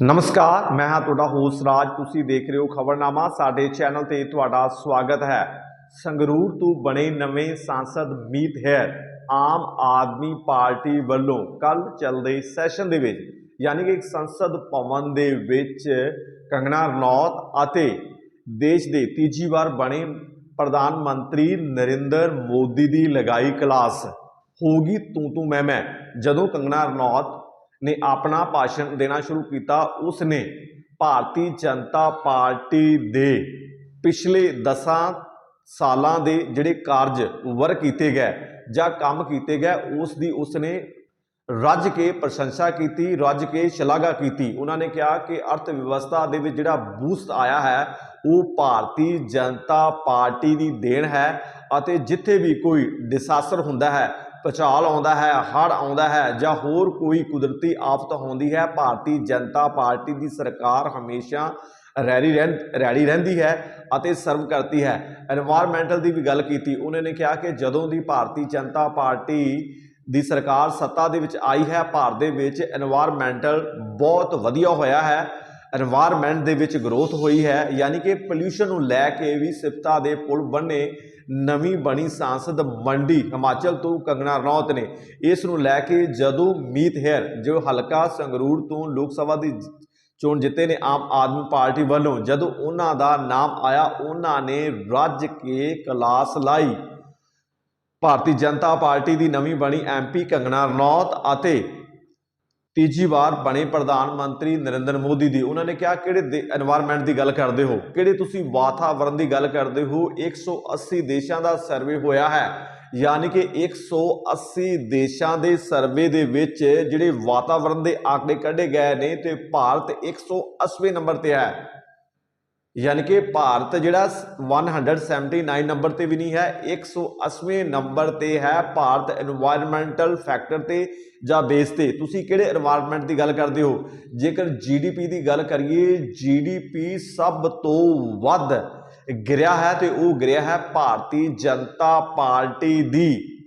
ਨਮਸਕਾਰ, ਮੈਂ ਹਾਂ ਤੁਹਾਡਾ ਹੋਸਟ ਰਾਜ। ਤੁਸੀਂ ਦੇਖ ਰਹੇ ਹੋ ਖਬਰਨਾਮਾ। ਸਾਡੇ ਚੈਨਲ ਤੇ ਤੁਹਾਡਾ ਸਵਾਗਤ ਹੈ। ਸੰਗਰੂਰ ਤੋਂ ਬਣੇ ਨਵੇਂ ਸਾਂਸਦ ਮੀਤ ਹੈਰ ਆਮ ਆਦਮੀ ਪਾਰਟੀ ਵੱਲੋਂ ਕੱਲ ਚੱਲਦੇ ਸੈਸ਼ਨ ਦੇ ਵਿੱਚ, ਯਾਨੀ ਕਿ ਸੰਸਦ ਭਵਨ ਦੇ ਵਿੱਚ ਕੰਗਨਾ ਰਣੌਤ ਅਤੇ ਦੇਸ਼ ਦੇ ਤੀਜੀ ਵਾਰ ਬਣੇ ਪ੍ਰਧਾਨ ਮੰਤਰੀ ਨਰਿੰਦਰ ਮੋਦੀ ਦੀ ਲਗਾਈ ਕਲਾਸ। ਹੋਗੀ ਤੂੰ ਤੂੰ ਮੈਂ ਮੈਂ ਜਦੋਂ ਕੰਗਨਾ ਰਣੌਤ ਨੇ ਆਪਣਾ ਭਾਸ਼ਣ ਦੇਣਾ ਸ਼ੁਰੂ ਕੀਤਾ। ਉਸ ਨੇ ਭਾਰਤੀ ਜਨਤਾ ਪਾਰਟੀ ਦੇ ਪਿਛਲੇ 10 ਸਾਲਾਂ ਦੇ ਜਿਹੜੇ ਕਾਰਜ ਵਰ ਕੀਤੇ ਗਏ ਜਾਂ ਕੰਮ ਕੀਤੇ ਗਏ ਉਸ ਦੀ ਉਸ ਨੇ ਰੱਜ ਕੇ ਪ੍ਰਸ਼ੰਸਾ ਕੀਤੀ, ਰੱਜ ਕੇ ਸ਼ਲਾਘਾ ਕੀਤੀ। ਉਹਨਾਂ ਨੇ ਕਿਹਾ ਕਿ ਅਰਥ ਵਿਵਸਥਾ ਦੇ ਵਿੱਚ ਜਿਹੜਾ ਬੂਸਟ ਆਇਆ ਹੈ, ਉਹ ਭਾਰਤੀ ਜਨਤਾ ਪਾਰਟੀ ਦੀ ਦੇਣ ਹੈ ਅਤੇ ਜਿੱਥੇ ਵੀ ਕੋਈ ਡਿਸਾਸਟਰ ਹੁੰਦਾ ਹੈ ਪਚਾਲ ਆਉਂਦਾ ਹੈ ਹੜ ਆਉਂਦਾ ਹੈ ਜਾਂ ਹੋਰ ਕੋਈ ਕੁਦਰਤੀ ਆਫਤ ਆਉਂਦੀ ਹੈ, ਭਾਰਤੀ ਜਨਤਾ ਪਾਰਟੀ ਦੀ ਸਰਕਾਰ ਹਮੇਸ਼ਾ ਰੈਲੀ ਰੈਲੀ ਰਹਿੰਦੀ ਹੈ ਅਤੇ ਸਰਵ ਕਰਦੀ ਹੈ। এনवायरमेंटਲ ਦੀ ਵੀ ਗੱਲ ਕੀਤੀ, ਉਹਨਾਂ ਨੇ ਕਿਹਾ ਕਿ ਜਦੋਂ ਦੀ ਭਾਰਤੀ ਜਨਤਾ ਪਾਰਟੀ ਦੀ ਸਰਕਾਰ ਸੱਤਾ ਦੇ ਵਿੱਚ ਆਈ ਹੈ, ਭਾਰਤ ਦੇ ਵਿੱਚ এনवायरमेंटਲ ਬਹੁਤ ਵਧੀਆ ਹੋਇਆ ਹੈ এনवायरमेंट ਦੇ ਵਿੱਚ ਗਰੋਥ ਹੋਈ ਹੈ, ਯਾਨੀ ਕਿ ਪੋਲੂਸ਼ਨ ਨੂੰ ਲੈ ਕੇ ਵੀ ਸਿਫਤਾ ਦੇ ਪੁਲ ਬਣਨੇ ਨਵੀਂ ਬਣੀ ਸਾਂਸਦ ਮੰਡੀ ਹਿਮਾਚਲ ਤੋਂ ਕੰਗਣਾ ਰਣੌਤ ਨੇ। ਇਸ ਨੂੰ ਲੈ ਕੇ ਜਦੋਂ ਮੀਤ ਹੈਰ ਜੋ ਹਲਕਾ ਸੰਗਰੂਰ ਤੋਂ ਲੋਕ ਸਭਾ ਦੀ ਚੋਣ ਜਿੱਤੇ ਨੇ ਆਮ ਆਦਮੀ ਪਾਰਟੀ ਵੱਲੋਂ, ਜਦੋਂ ਉਹਨਾਂ ਦਾ ਨਾਮ ਆਇਆ, ਉਹਨਾਂ ਨੇ ਰੱਜ ਕੇ ਕਲਾਸ ਲਾਈ। ਭਾਰਤੀ ਜਨਤਾ ਪਾਰਟੀ ਦੀ ਨਵੀਂ ਬਣੀ ਐਮਪੀ ਕੰਗਣਾ ਰਣੌਤ ਅਤੇ ਤੀਜੀ ਵਾਰ ਬਣੇ ਪ੍ਰਧਾਨ ਮੰਤਰੀ ਨਰਿੰਦਰ ਮੋਦੀ ਦੀ, ਉਹਨਾਂ ਨੇ ਕਿਹਾ, ਕਿਹੜੇ এনवायरमेंट ਦੀ ਗੱਲ ਕਰਦੇ ਹੋ? ਕਿਹੜੇ ਤੁਸੀਂ ਵਾਤਾਵਰਨ ਦੀ ਗੱਲ ਕਰਦੇ ਹੋ? 180 ਦੇਸ਼ਾਂ ਦਾ ਸਰਵੇ ਹੋਇਆ ਹੈ। ਯਾਨੀ ਕਿ 180 ਦੇਸ਼ਾਂ ਦੇ ਸਰਵੇ ਦੇ ਵਿੱਚ ਜਿਹੜੇ ਵਾਤਾਵਰਨ ਦੇ ਆਕੜੇ ਕੱਢੇ ਗਏ ਨੇ ਤੇ ਭਾਰਤ 180ਵੇਂ ਨੰਬਰ ਤੇ ਹੈ। ਯਾਨੀ ਕਿ ਭਾਰਤ ਜਿਹੜਾ 179 ਨੰਬਰ ਤੇ ਵੀ ਨਹੀਂ ਹੈ 180ਵੇਂ ਨੰਬਰ ਤੇ ਹੈ ਭਾਰਤ এনवायरमेंटल ਫੈਕਟਰ ਤੇ ਜਾਂ ਬੇਸ ਤੇ। ਤੁਸੀਂ ਕਿਹੜੇ এনवायरमेंट ਦੀ ਗੱਲ ਕਰਦੇ ਹੋ? ਜੇਕਰ ਜੀਡੀਪੀ ਦੀ ਗੱਲ ਕਰੀਏ ਜੀਡੀਪੀ ਸਭ ਤੋਂ ਵੱਧ ਗਿਰਿਆ ਹੈ ਤੇ ਉਹ ਗਿਰਿਆ ਹੈ ਭਾਰਤੀ ਜਨਤਾ ਪਾਰਟੀ ਦੀ।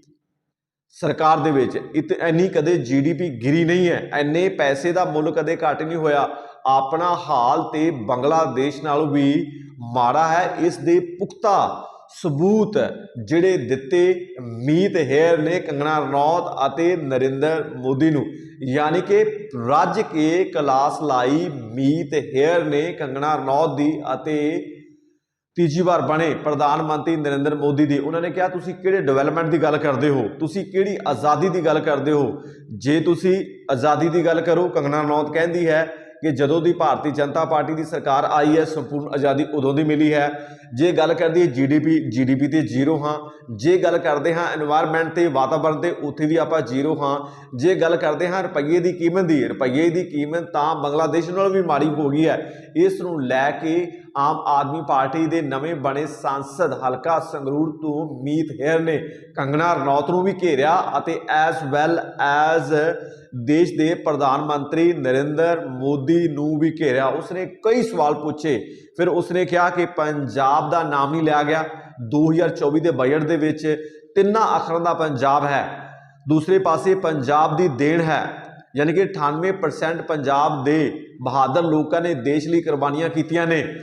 ਸਰਕਾਰ ਦੇ ਵਿੱਚ ਇਤ ਇੰਨੀ ਕਦੇ ਜੀਡੀਪੀ ਗਿਰੀ ਨਹੀਂ ਹੈ ਐਨੇ ਪੈਸੇ ਦਾ ਮੁੱਲ ਕਦੇ ਘਟ ਨਹੀਂ ਹੋਇਆ। ਆਪਣਾ ਹਾਲ ਤੇ ਬੰਗਲਾਦੇਸ਼ ਨਾਲੋਂ ਵੀ ਮਾੜਾ ਹੈ, ਇਸ ਦੇ ਪੁਖਤਾ ਸਬੂਤ ਜਿਹੜੇ ਦਿੱਤੇ ਮੀਤ ਹੇਅਰ ਨੇ ਕੰਗਣਾ ਰਣੌਤ ਅਤੇ ਨਰਿੰਦਰ ਮੋਦੀ ਨੂੰ। ਯਾਨੀ ਕਿ ਰੱਜ ਕੇ ਕਲਾਸ ਲਾਈ ਮੀਤ ਹੇਅਰ ਨੇ ਕੰਗਣਾ ਰਣੌਤ ਦੀ ਅਤੇ ਤੀਜੀ ਵਾਰ ਬਣੇ ਪ੍ਰਧਾਨ ਮੰਤਰੀ ਨਰਿੰਦਰ ਮੋਦੀ ਦੇ, ਉਹਨਾਂ ਨੇ ਕਿਹਾ, ਤੁਸੀਂ ਕਿਹੜੇ ਡਿਵੈਲਪਮੈਂਟ ਦੀ ਗੱਲ ਕਰਦੇ ਹੋ? ਤੁਸੀਂ ਕਿਹੜੀ ਆਜ਼ਾਦੀ ਦੀ ਗੱਲ ਕਰਦੇ ਹੋ? ਜੇ ਤੁਸੀਂ ਆਜ਼ਾਦੀ ਦੀ ਗੱਲ ਕਰੋ ਕੰਗਨਾ ਰਣੌਤ ਕਹਿੰਦੀ ਹੈ ਕਿ ਜਦੋਂ ਦੀ ਭਾਰਤੀ ਜਨਤਾ ਪਾਰਟੀ ਦੀ ਸਰਕਾਰ ਆਈ ਹੈ, ਸੰਪੂਰਨ ਆਜ਼ਾਦੀ ਉਦੋਂ ਦੀ ਮਿਲੀ ਹੈ। ਜੇ ਗੱਲ ਕਰਦੀ ਹੈ ਜੀਡੀਪੀ ਜੀਡੀਪੀ ਤੇ ਜ਼ੀਰੋ ਹਾਂ। ਜੇ ਗੱਲ ਕਰਦੇ ਹਾਂ এনवायरमेंट ਤੇ ਵਾਤਾਵਰਣ ਤੇ, ਉੱਥੇ ਵੀ ਆਪਾਂ ਜ਼ੀਰੋ ਹਾਂ। ਜੇ ਗੱਲ ਕਰਦੇ ਹਾਂ ਰੁਪਈਏ ਦੀ ਕੀਮਤ ਦੀ, ਰੁਪਈਏ ਦੀ ਕੀਮਤ ਤਾਂ ਬੰਗਲਾਦੇਸ਼ ਨਾਲ ਵੀ ਮਾੜੀ ਹੋ ਗਈ ਹੈ। ਇਸ ਨੂੰ ਲੈ ਕੇ ਆਮ ਆਦਮੀ ਪਾਰਟੀ ਦੇ ਨਵੇਂ ਬਣੇ ਸੰਸਦ ਹਲਕਾ ਸੰਗਰੂਰ ਤੋਂ ਮੀਤ ਹੇਰ ਨੇ ਕੰਗਣਾ ਰਣੌਤ ਨੂੰ ਵੀ ਘੇਰਿਆ ਅਤੇ ਐਸ ਵੈਲ ਐਜ਼ ਦੇਸ਼ ਦੇ ਪ੍ਰਧਾਨ ਮੰਤਰੀ ਨਰਿੰਦਰ ਮੋਦੀ ਨੂੰ ਵੀ ਘੇਰਿਆ। ਉਸਨੇ ਕਈ ਸਵਾਲ ਪੁੱਛੇ। ਫਿਰ ਉਸਨੇ ਕਿਹਾ ਕਿ ਪੰਜਾਬ ਦਾ ਨਾਮ ਨਹੀਂ ਲਿਆ ਗਿਆ। 2024 ਦੇ ਬਜਟ ਦੇ ਵਿੱਚ ਤਿੰਨਾਂ ਅੱਖਰਾਂ ਦਾ ਪੰਜਾਬ ਹੈ। ਦੂਸਰੇ ਪਾਸੇ ਪੰਜਾਬ ਦੀ ਦੇਣ ਹੈ। ਯਾਨੀ ਕਿ 98% ਪੰਜਾਬ ਦੇ ਬਹਾਦਰ ਲੋਕਾਂ ਨੇ ਦੇਸ਼ ਲਈ ਕੁਰਬਾਨੀਆਂ ਕੀਤੀਆਂ ਨੇ।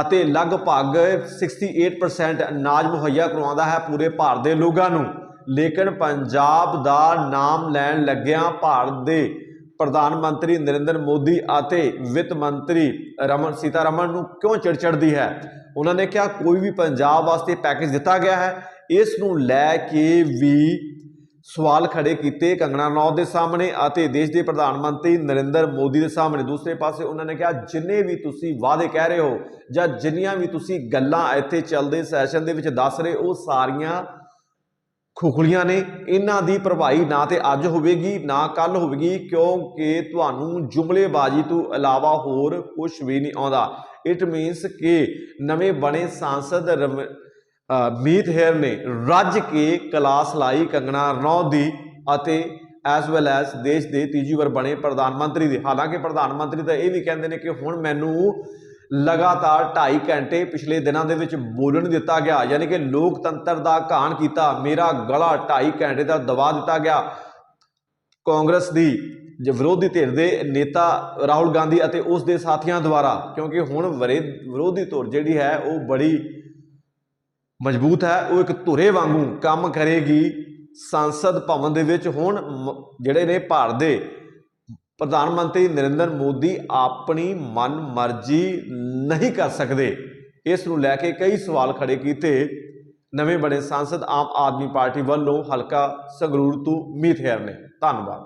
ਅਤੇ ਲਗਭਗ 68% ਅਨਾਜ ਮੁਹੱਈਆ ਕਰਵਾਉਂਦਾ ਹੈ ਪੂਰੇ ਭਾਰਤ ਦੇ ਲੋਕਾਂ ਨੂੰ। ਲੇਕਿਨ ਪੰਜਾਬ ਦਾ ਨਾਮ ਲੈਣ ਲੱਗਿਆਂ ਭਾਰਤ ਦੇ ਪ੍ਰਧਾਨ ਮੰਤਰੀ ਨਰਿੰਦਰ ਮੋਦੀ ਅਤੇ ਵਿੱਤ ਮੰਤਰੀ ਰਮਨ ਸੀਤਾਰਮਨ ਨੂੰ ਕਿਉਂ ਚਿੜਚਿੜਦੀ ਹੈ? ਉਹਨਾਂ ਨੇ ਕਿਹਾ, ਕੋਈ ਵੀ ਪੰਜਾਬ ਵਾਸਤੇ ਪੈਕੇਜ ਦਿੱਤਾ ਗਿਆ ਹੈ, ਇਸ ਨੂੰ ਲੈ ਕੇ ਵੀ ਸਵਾਲ ਖੜੇ ਕੀਤੇ ਕੰਗਣਾ ਨੌ ਦੇ ਸਾਹਮਣੇ ਅਤੇ ਦੇਸ਼ ਦੇ ਪ੍ਰਧਾਨ ਮੰਤਰੀ ਨਰਿੰਦਰ ਮੋਦੀ ਦੇ ਸਾਹਮਣੇ। ਦੂਸਰੇ ਪਾਸੇ ਉਹਨਾਂ ਨੇ ਕਿਹਾ, ਜਿੰਨੇ ਵੀ ਤੁਸੀਂ ਵਾਅਦੇ ਕਹਿ ਰਹੇ ਹੋ ਜਾਂ ਜਿੰਨੀਆਂ ਵੀ ਤੁਸੀਂ ਗੱਲਾਂ ਇੱਥੇ ਚੱਲਦੇ ਸੈਸ਼ਨ ਦੇ ਵਿੱਚ ਦੱਸ ਰਹੇ, ਉਹ ਸਾਰੀਆਂ ਖੁਖਲੀਆਂ ਨੇ। ਇਹਨਾਂ ਦੀ ਭਰਪਾਈ ਨਾ ਤੇ ਅੱਜ ਹੋਵੇਗੀ, ਨਾ ਕੱਲ ਹੋਵੇਗੀ, ਕਿਉਂਕਿ ਤੁਹਾਨੂੰ ਜੁਮਲੇਬਾਜ਼ੀ ਤੋਂ ਇਲਾਵਾ ਹੋਰ ਕੁਝ ਵੀ ਨਹੀਂ ਆਉਂਦਾ। ਇਟ ਮੀਨਸ ਕਿ ਨਵੇਂ ਬਣੇ ਸਾਂਸਦ ਰਮ- ਮੀਤ ਹੇਰ ਨੇ ਰੱਜ ਕੇ ਕਲਾਸ ਲਾਈ ਕੰਗਣਾ ਰਣੌਤ ਦੀ ਅਤੇ ਐਸ ਵੈਲ ਐਸ ਦੇਸ਼ ਦੇ ਤੀਜੀ ਵਾਰ ਬਣੇ ਪ੍ਰਧਾਨ ਮੰਤਰੀ ਦੀ। ਹਾਲਾਂਕਿ ਪ੍ਰਧਾਨ ਮੰਤਰੀ ਤਾਂ ਇਹ ਵੀ ਕਹਿੰਦੇ ਨੇ ਕਿ ਹੁਣ ਮੈਨੂੰ ਲਗਾਤਾਰ 2.5 ਘੰਟੇ ਪਿਛਲੇ ਦਿਨਾਂ ਦੇ ਵਿੱਚ ਬੋਲਣ ਦਿੱਤਾ ਗਿਆ, ਯਾਨੀ ਕਿ ਲੋਕਤੰਤਰ ਦਾ ਘਾਣ ਕੀਤਾ, ਮੇਰਾ ਗਲਾ 2.5 ਘੰਟੇ ਦਾ ਦਬਾ ਦਿੱਤਾ ਗਿਆ। ਕਾਂਗਰਸ ਦੀ ਜ, ਵਿਰੋਧੀ ਧਿਰ ਦੇ ਨੇਤਾ ਰਾਹੁਲ ਗਾਂਧੀ ਅਤੇ ਉਸ ਦੇ ਸਾਥੀਆਂ ਦੁਆਰਾ, ਕਿਉਂਕਿ ਹੁਣ ਵਰੇ- ਵਿਰੋਧੀ ਧਿਰ ਜਿਹੜੀ ਹੈ, ਉਹ ਬੜੀ ਮਜ਼ਬੂਤ ਹੈ, ਉਹ ਇੱਕ ਧੁਰੇ ਵਾਂਗੂ ਕੰਮ ਕਰੇਗੀ। ਸੰਸਦ ਭਵਨ ਦੇ ਵਿੱਚ ਹੁਣ ਮ- ਜਿਹੜੇ ਨੇ ਭਾਰਤ ਦੇ ਪ੍ਰਧਾਨ ਮੰਤਰੀ ਨਰਿੰਦਰ ਮੋਦੀ ਆਪਣੀ ਮਨ ਮਰਜ਼ੀ ਨਹੀਂ ਕਰ ਸਕਦੇ। ਇਸ ਨੂੰ ਲੈ ਕੇ ਕਈ ਸਵਾਲ ਖੜੇ ਕੀਤੇ। ਨਵੇਂ ਬਣੇ ਸੰਸਦ ਆਮ ਆਦਮੀ ਪਾਰਟੀ ਵੱਲੋਂ ਹਲਕਾ ਸੰਗਰੂਰ ਤੋਂ ਮੀਤ ਹੈਰ ਨੇ। ਧੰਨਵਾਦ।